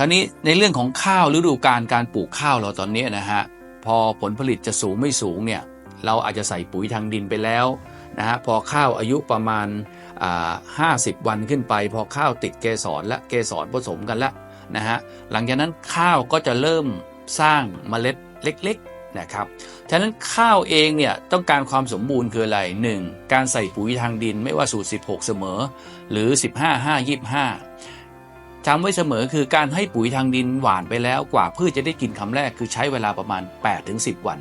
คราวนี้ในเรื่องของข้าวฤดูการการปลูกข้าวเราตอนนี้นะฮะพอผลผลิตจะสูงไม่สูงเนี่ยเราอาจจะใส่ปุ๋ยทางดินไปแล้วนะฮะพอข้าวอายุประมาณอ่า50 วันขึ้นไป พอข้าวติดเกสรและเกสรผสมกันแล้วนะฮะหลังจากนั้นข้าวก็จะเริ่มสร้างเมล็ดเล็กๆนะครับฉะนั้นข้าวเองเนี่ยต้องการความสมบูรณ์คืออะไร 1. การใส่ปุ๋ยทางดินไม่ว่าสูตร 16 เสมอ หรือ 15 5 25 จำไว้เสมอคือการให้ปุ๋ยทางดินหวานไปแล้วกว่าพืชจะได้กินคำแรกคือใช้เวลาประมาณ 8-10 วัน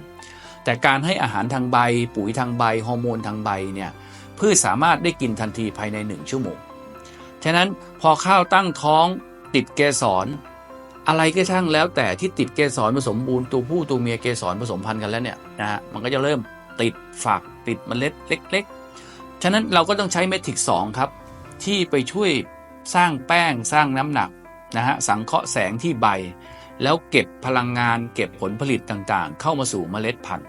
แต่การให้อาหารทางใบ ปุ๋ยทางใบฮอร์โมนทางใบเนี่ยพืชสามารถได้กินทันทีภายใน 1 ชั่วโมง ฉะนั้นพอข้าวตั้งท้องติดเกสรอะไรก็ช่างแล้วแต่ที่ติดเกสรผสมบูรณ์ตัวผู้ตัวเมียเกสรผสมพันธุ์กันแล้วเนี่ยนะฮะมันก็จะเริ่มติดฝักติดเมล็ดเล็ก ๆ ฉะนั้นเราก็ต้องใช้เมทริก2ครับ ที่ไปช่วย สร้างแป้งสร้างน้ำหนักนะฮะสังเคราะห์แสงที่ใบ แล้วเก็บพลังงานเก็บผลผลิตต่างๆ เข้ามาสู่เมล็ดพันธุ์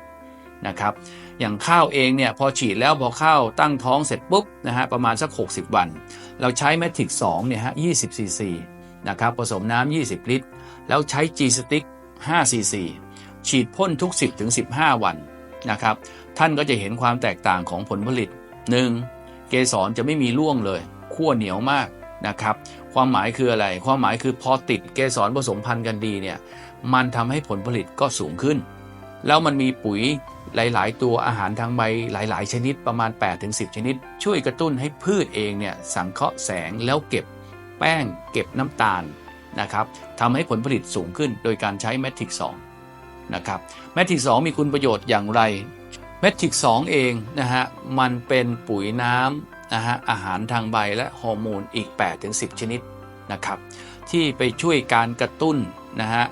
นะครับ อย่างข้าวเองเนี่ยพอฉีดแล้วพอข้าวตั้งท้องเสร็จปุ๊บนะฮะประมาณสัก 60 วัน เราใช้เมทริก2เนี่ยฮะ20ซีซีนะครับผสมน้ำ 20 ลิตร แล้วใช้ G Stick 5ซีซีฉีดพ่นทุก 10ถึง15 วันนะครับ ท่านก็จะเห็นความแตกต่างของผลผลิต 1. เกสรจะไม่มีร่วงเลยขั้วเหนียวมาก นะครับ ความหมายคืออะไร ความหมายคือพอติดเกสรผสมพันธุ์กันดีเนี่ย มันทำให้ผลผลิตก็สูงขึ้น แล้วมันมีปุ๋ยหลาย ๆ ตัวอาหารทางใบหลาย ๆ ชนิดประมาณ 8-10 ชนิด ช่วยกระตุ้นให้พืชเองเนี่ยสังเคราะห์แสงแล้วเก็บแป้ง เก็บน้ำตาลนะครับทำให้ผลผลิตสูงขึ้น โดยการใช้แมทริก2นะครับแมทริก2มีคุณประโยชน์อย่างไรแมทริก2เองนะฮะมันเป็นปุ๋ยน้ำ นะฮะอาหารทางใบและฮอร์โมนอีก 8-10 ชนิดนะครับที่ไปช่วยการกระตุ้นนะฮะ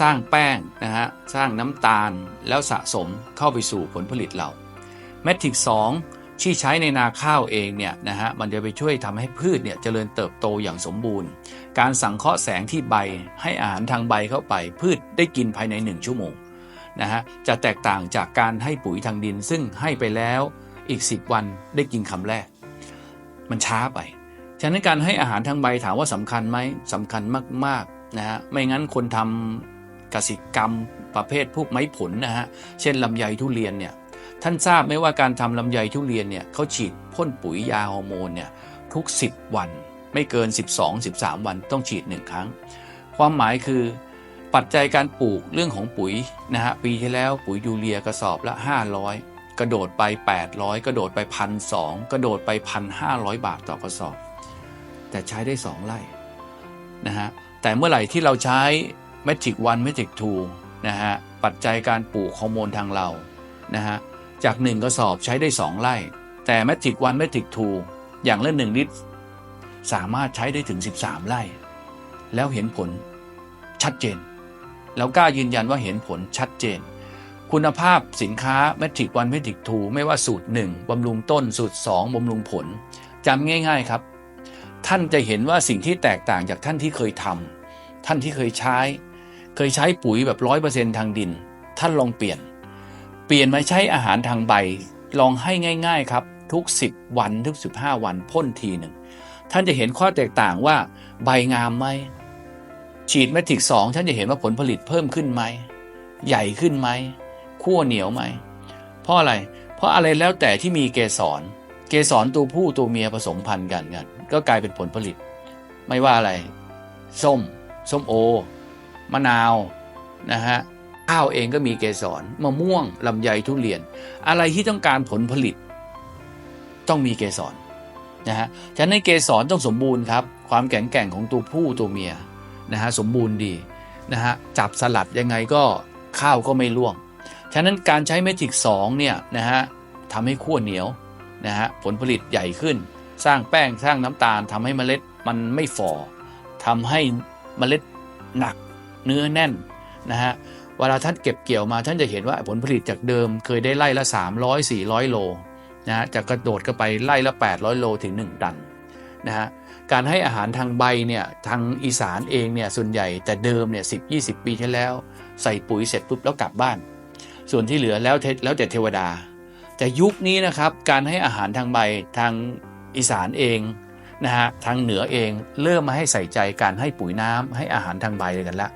สร้างแป้งนะฮะสร้างน้ำตาลแล้วสะสมเข้าไปสู่ผลผลิตเราแมทริก2ที่ใช้ในนาข้าวเองเนี่ยนะฮะมันจะไปช่วยทำให้พืชเนี่ยเจริญเติบโตอย่างสมบูรณ์ การสังเคราะห์แสงที่ใบให้อาหารทางใบเข้าไป พืชได้กินภายใน 1 ชั่วโมงนะฮะจะแตกต่างจากการให้ปุ๋ยทางดินซึ่งให้ไปแล้วอีก 10 วันได้กินคำแรก มันช้าไป ฉะนั้นการให้อาหารทางใบถามว่าสำคัญไหมสำคัญมากๆนะฮะไม่งั้นคนทำกสิกรรมประเภทพวกไม้ผลนะฮะเช่นลำไยทุเรียนเนี่ยท่านทราบไหมว่าการทำลำไยทุเรียนเนี่ยเขาฉีดพ่นปุ๋ยยาฮอร์โมนเนี่ยทุก 10 วัน ไม่เกิน 12-13 วันต้องฉีด 1 ครั้ง ความหมายคือปัจจัยการปลูกเรื่องของปุ๋ยนะฮะปีที่แล้วปุ๋ยยูเรียกระสอบละ 500 ระโดดไป 800 กระโดดไปพันสกระโดดไป 1,500 บาทต่อกระสอบ แต่ใช้ได้ 2ไร่นะฮะแต่เมื่อไหร่ที่เราใช้เมทริกวันเมทริกทูนะฮะปัจจัยการปลูกฮอร์โมนทางเรานะฮะจาก 1 กระสอบใช้ได้ 2 ไร่ แต่เมทริกวันเมทริกทูอย่างละ1ลิตร สามารถใช้ได้ถึง 13 ไร่ แล้วเห็นผลชัดเจน แล้วกล้ายืนยันว่าเห็นผลชัดเจน คุณภาพสินค้าเมทริกวันเมทริกทูไม่ว่าสูตร 1บำรุงต้นสูตร 2บำรุงผลจำง่าย ๆครับ ท่านจะเห็นว่าสิ่งที่แตกต่างจากท่านที่เคยทำท่านที่เคยใช้ เคยใช้ปุ๋ยแบบร้อยเปอร์เซ็นทางดิน ท่านลองเปลี่ยน เปลี่ยนมาใช้อาหารทางใบ ลองให้ง่าย ๆ ครับ ทุก 10 วันทุก 15 วันพ่นทีหนึ่งท่านจะเห็นข้อแตกต่างว่าใบงามไหมฉีดเมทริกสองท่านจะเห็นว่าผลผลิตเพิ่มขึ้นไหมใหญ่ขึ้นไหม ขั้วเหนียวไหม เพราะอะไร เพราะอะไรแล้วแต่ที่มีเกสร เกสรตัวผู้ตัวเมียผสมพันธุ์กันกัน ก็กลายเป็นผลผลิต ไม่ว่าอะไร ส้ม ส้มโอ มะนาว นะฮะ ข้าวเองก็มีเกสร มะม่วง ลำไย ทุเรียน อะไรที่ต้องการผลผลิต ต้องมีเกสร นะฮะ ฉะนั้นเกสรต้องสมบูรณ์ครับ ความแข็งแกร่งของตัวผู้ตัวเมีย นะฮะ สมบูรณ์ดี นะฮะ จับสลัดยังไงก็ข้าวก็ไม่ร่วง ฉะนั้นการใช้เมทริก2เนี่ยนะฮะทำให้ขั้วเหนียวนะฮะผลผลิตใหญ่ขึ้น สร้างแป้งสร้างน้ำตาลทำให้เมล็ดมันไม่ฝ่อทำให้เมล็ดหนักเนื้อแน่นนะฮะเวลาท่านเก็บเกี่ยวมาท่านจะเห็นว่าผลผลิตจากเดิมเคยได้ไล่ละ 300 400 โลนะฮะจะกระโดดก็ไปไล่ละ 800 โลถึง 1 ตันนะฮะการให้อาหารทางใบเนี่ยทางอีสานเองเนี่ยส่วนใหญ่แต่เดิมเนี่ย10 20ปีที่แล้ว ใส่ปุ๋ยเสร็จปุ๊บแล้วกลับบ้าน ส่วนที่เหลือแล้วแล้วแต่เทวดา แต่ยุคนี้นะครับการให้อาหารทางใบทางอีสานเองนะฮะทางเหนือเองเริ่มมาให้ใส่ใจการให้ปุ๋ยน้ำให้อาหารทางใบเลยกันละ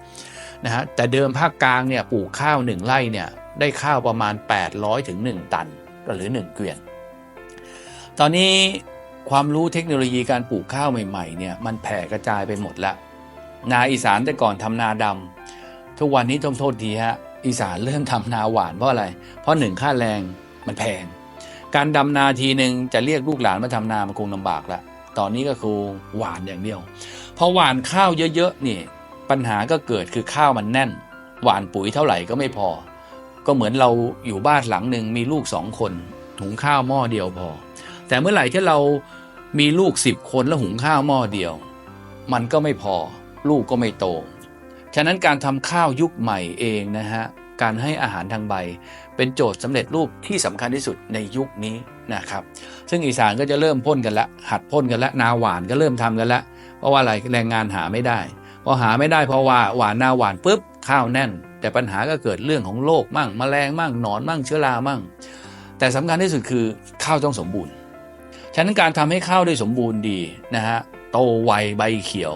นะฮะแต่เดิมภาคกลางเนี่ยปลูกข้าวหนึ่งไร่เนี่ยได้ข้าวประมาณ 800ถึง1 ตันหรือ 1 เกวียน ตอนนี้ความรู้เทคโนโลยีการปลูกข้าวใหม่ๆเนี่ยมันแผ่กระจายไปหมดละนาอีสานแต่ก่อนทำนาดำทุกวันนี้ต้องโทษทีฮะ อีสานเริ่มทำนาหวานเพราะอะไร เพราะหนึ่งค่าแรงมันแพง การดำนาทีหนึ่งจะเรียกลูกหลานมาทำนามันคงลำบากละตอนนี้ก็คือหวานอย่างเดียว พอหวานข้าวเยอะๆนี่ปัญหาก็เกิดคือข้าวมันแน่น หวานปุ๋ยเท่าไหร่ก็ไม่พอ ก็เหมือนเราอยู่บ้านหลังหนึ่งมีลูกสองคนหุงข้าวหม้อเดียวพอ แต่เมื่อไหร่ที่เรามีลูกสิบคนแล้วหุงข้าวหม้อเดียว มันก็ไม่พอ ลูกก็ไม่โต ฉะนั้นการทำข้าวยุคใหม่เองนะฮะการให้อาหารทางใบ เป็นโจทย์สำเร็จรูปที่สำคัญที่สุดในยุคนี้นะครับ ซึ่งอีสานก็จะเริ่มพ่นกันละหัดพ่นกันละนาหวานก็เริ่มทำกันละเพราะว่าอะไรแรงงานหาไม่ได้พอหาไม่ได้เพราะว่าหวานนาหวานปุ๊บข้าวแน่น แต่ปัญหาก็เกิดเรื่องของโรคมั่งแมลงมั่งหนอนมั่งเชื้อรามั่ง แต่สำคัญที่สุดคือข้าวต้องสมบูรณ์ ฉะนั้นการทำให้ข้าวได้สมบูรณ์ดีนะฮะโตไวใบเขียว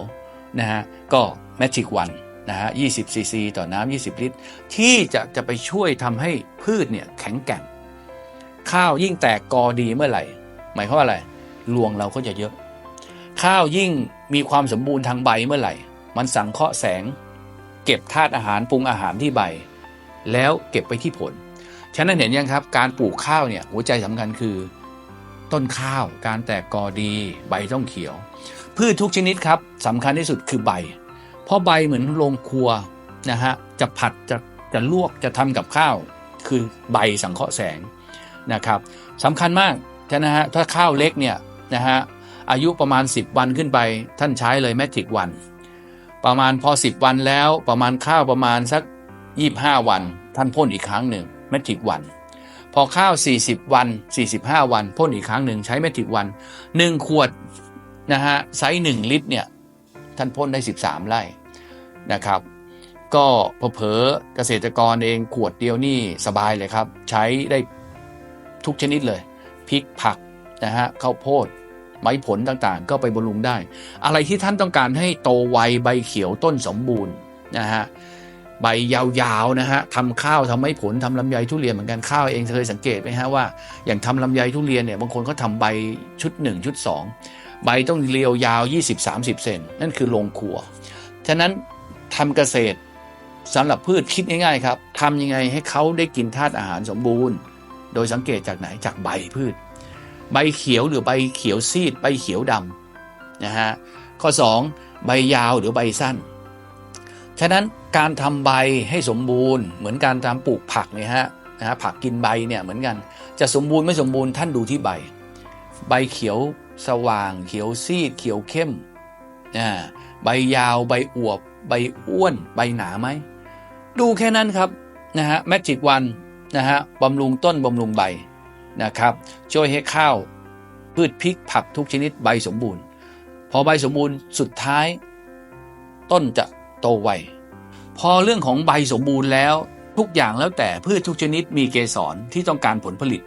นะฮะก็แมจิกวัน นะฮะ20ซีซีต่อน้ำ20 ลิตร ที่จะจะไปช่วยทำให้พืชเนี่ยแข็งแกร่ง ข้าวยิ่งแตกกอดีเมื่อไหร่ หมายความว่าอะไรรวงเราก็จะเยอะ ข้าวยิ่งมีความสมบูรณ์ทางใบเมื่อไหร่ มันสังเคราะห์แสง เก็บธาตุอาหารปรุงอาหารที่ใบ แล้วเก็บไปที่ผล ฉะนั้นเห็นยังครับ การปลูกข้าวเนี่ยหัวใจสำคัญคือ ต้นข้าว การแตกกอดี ใบต้องเขียว พืชทุกชนิดครับสำคัญที่สุดคือใบ เพราะใบเหมือนโรงครัวนะฮะจะผัดจะจะลวกจะทำกับข้าว คือใบสังเคราะห์แสงนะครับสำคัญมากนะฮะถ้าข้าวเล็กเนี่ยนะฮะอายุประมาณ 10 วันขึ้นไปท่านใช้เลยแมทริกวัน ประมาณพอ 10 วันแล้วประมาณข้าวประมาณสัก 25 วัน ท่านพ่นอีกครั้งหนึ่งแมทริกวันพอข้าว 40 วัน 45 วันพ่นอีกครั้งหนึ่งใช้แมทริกวัน 1 ขวดนะฮะไซส์1ลิตรเนี่ย ท่านพ่นได้ 13 ไร่นะครับ ก็เผลอเกษตรกรเองขวดเดียวนี่สบายเลยครับ ใช้ได้ทุกชนิดเลยพริกผักนะฮะข้าวโพดไม้ผลต่างๆ ก็ไปบำรุงได้ อะไรที่ท่านต้องการให้โตไวใบเขียวต้นสมบูรณ์นะฮะใบยาวๆนะฮะทำข้าวทำไม้ผลทำลำไยทุเรียนเหมือนกันข้าวเองเคยสังเกตไหมฮะว่าอย่างทำลำไยทุเรียนเนี่ยบางคนเขาทำใบชุด 1 ชุด 2 ใบต้องเรียวยาว 20-30 เซนนั่นคือโรงครัว ฉะนั้นทำเกษตรสำหรับพืชคิดง่ายๆครับทำยังไงให้เขาได้กินธาตุอาหารสมบูรณ์ โดยสังเกตจากไหนจากใบพืช ใบเขียวหรือใบเขียวซีด ใบเขียวดำนะฮะข้อ 2 ใบยาวหรือใบสั้น ฉะนั้นการทำใบให้สมบูรณ์ เหมือนการทำปลูกผักเนี่ยฮะนะฮะผักกินใบเนี่ยเหมือนกัน จะสมบูรณ์ไม่สมบูรณ์ท่านดูที่ใบ ใบเขียว สว่างเขียวซีดเขียวเข้มอ่าใบยาวใบอวบ ใบอ้วน ใบหนาไหม ดูแค่นั้นครับนะฮะแมจิกวันนะฮะบำรุงต้นบำรุงใบนะครับช่วยให้ข้าวพืชพริกผักทุกชนิดใบสมบูรณ์ พอใบสมบูรณ์สุดท้าย ต้นจะโตไวพอเรื่องของใบสมบูรณ์แล้วทุกอย่างแล้วแต่พืชทุกชนิดมีเกสรที่ต้องการผลผลิต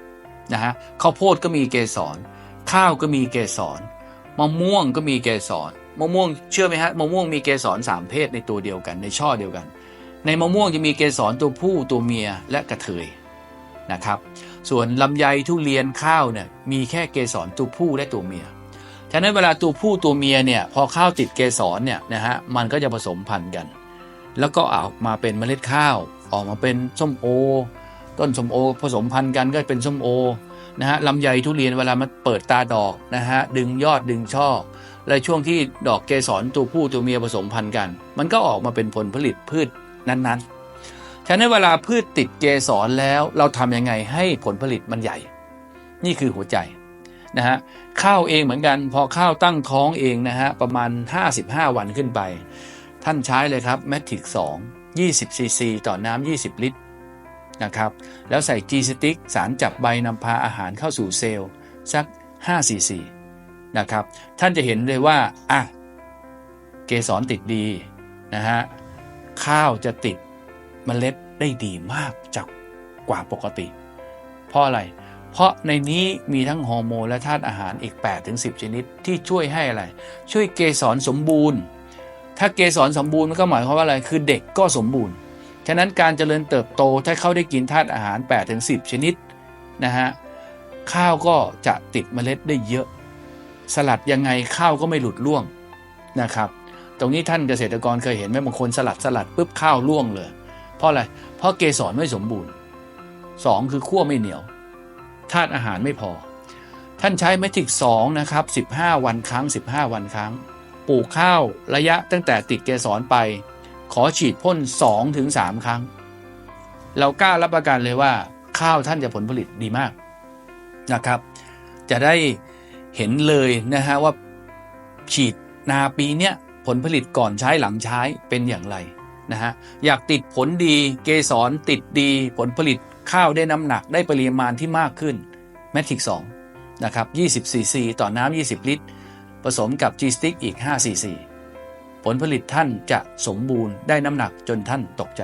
นะฮะข้าวโพดก็มีเกสร ข้าวก็มีเกสรมะม่วงก็มีเกสรมะม่วงเชื่อไหมฮะมะม่วงมีเกสรสามเพศในตัวเดียวกัน ในช่อเดียวกัน ในมะม่วงจะมีเกสรตัวผู้ตัวเมียและกระเทยนะครับ ส่วนลำไยทุเรียนข้าวเนี่ยมีแค่เกสรตัวผู้และตัวเมียฉะนั้นเวลาตัวผู้ตัวเมียเนี่ยพอข้าวติดเกสรเนี่ยนะฮะมันก็จะผสมพันธุ์กัน แล้วก็ออกมาเป็นเมล็ดข้าว ออกมาเป็นส้มโอ ต้นส้มโอ ผสมพันธุ์กันก็เป็นส้มโอ นะฮะลำไยทุเรียนเวลามันเปิดตาดอกนะฮะดึงยอดดึงช่อและช่วงที่ดอกเกสรตัวผู้ตัวเมียผสมพันธุ์กัน มันก็ออกมาเป็นผลผลิตพืชนั้นๆ ฉะนั้นเวลาพืชติดเกสรแล้วเราทำยังไงให้ผลผลิตมันใหญ่ นี่คือหัวใจนะฮะข้าวเองเหมือนกันพอข้าวตั้งท้องเองนะฮะประมาณ 55 วันขึ้นไป ท่านใช้เลยครับแมทริก2 20ซีซีต่อน้ำ20 ลิตร นะครับ แล้วใส่ G สติ๊กสารจับใบนำพาอาหารเข้าสู่เซลล์สัก5ซีซีนะครับ ท่านจะเห็นเลยว่า อะ เกสรติดดีนะฮะ ข้าวจะติดเมล็ดได้ดีมากจากกว่าปกติ เพราะอะไร เพราะในนี้มีทั้งฮอร์โมนและธาตุอาหารอีก 8-10 ชนิดที่ช่วยให้อะไร ช่วยเกสรสมบูรณ์ ถ้าเกสรสมบูรณ์มันก็หมายความว่าอะไร คือเด็กก็สมบูรณ์ ฉะนั้นการเจริญเติบโตถ้าเขาได้กินธาตุอาหาร 8-10 ชนิดนะฮะข้าวก็จะติดเมล็ดได้เยอะ สลัดยังไงข้าวก็ไม่หลุดร่วงนะครับ ตรงนี้ท่านเกษตรกรเคยเห็นไหมบางคนสลัดสลัดปุ๊บข้าวร่วงเลย เพราะอะไร เพราะเกสรไม่สมบูรณ์สองคือขั้วไม่เหนียวธาตุอาหารไม่พอ ท่านใช้เมทิก2นะครับ15 วันครั้ง 15 วันครั้ง ปลูกข้าวระยะตั้งแต่ติดเกสรไป ขอฉีดพ่น2ถึง3ครั้ง เรากล้ารับประกันเลยว่า ข้าวท่านจะผลผลิตดีมากนะครับ จะได้เห็นเลยนะฮะว่าฉีดนาปีเนี้ยผลผลิตก่อนใช้หลังใช้เป็นอย่างไรนะฮะอยากติดผลดีเกสรติดดีผลผลิตข้าวได้น้ำหนักได้ปริมาณที่มากขึ้นแมทริก2นะครับ20ซีซีต่อน้ำ20 ลิตร ผสมกับ G Stick อีก5ซีซี ผลผลิตท่านจะสมบูรณ์ได้น้ำหนักจนท่านตกใจ